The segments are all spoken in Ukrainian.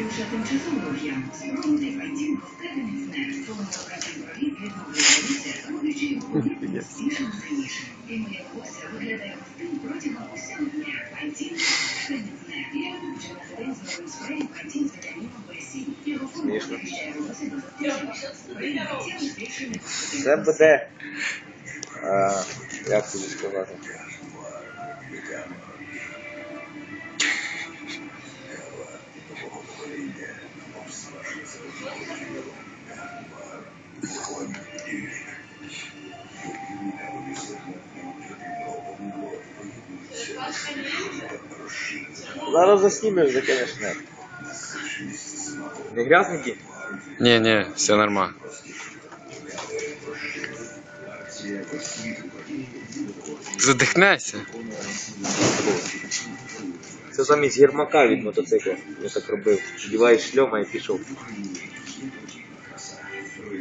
Лише тимчасово в'ям. Спробуйте пантін Кабінет. Солоно-окрасний проліт роблячи його густішим та сильнішим. І моє виглядає густим протягом усього дня. Пантін Кабінет. Я люблю починати день з новим спреєм пантін з вітаміном В7. Його формула захищає волосся до застереження. Спрей тіло збільшує Це буде. А, як тобі сказати? Зараз заснімеш, закинеш нет. Не грязненький? Не, не, все нормально. Задихнешся. Це замість гірмака від мотоцикла. Я так робив. Вдіваєш шльома і пішов.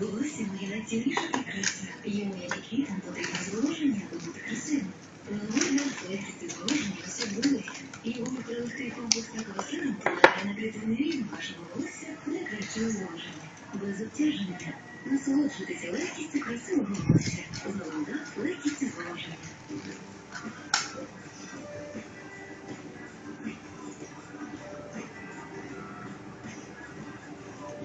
Волосся моє найцінніша прикраса. Йому як і квітам потрібно зволоження, аби бути красивим. Новий легкість зволоження особливості. Його прилегкий комплекс такого впливає на клітинний рівень вашого волосся для кращого зволоження. Без обтяження. Насолоджуйтеся легкістю красивого волосся. З новим дах легкістю зволоження.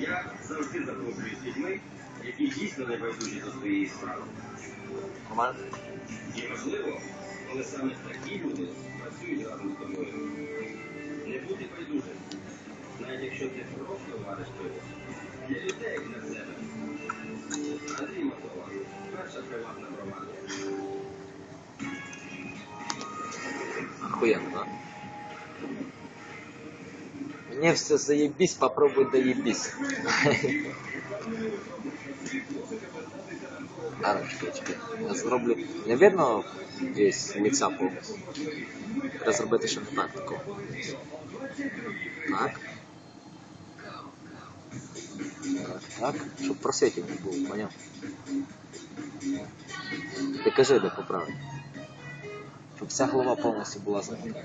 Я завжди захоплююсь людьми, які дійсно не байдужі до своєї справи. І важливо, коли саме такі люди працюють разом з тобою. Не бути байдужим, навіть якщо ти просто вариш пиво. Для людей для себе. Андрій Матова, перша приватна громада. Охуенно, да? Мне все заебись, попробуй доебись. Арочки, очки. Я зроблю. Не видно весь лиця повністю. Треба зробити ще так такого. Так. Так, так. Щоб просвітів не було, поняв? Ти кажи, де. Щоб вся голова повністю була закрита.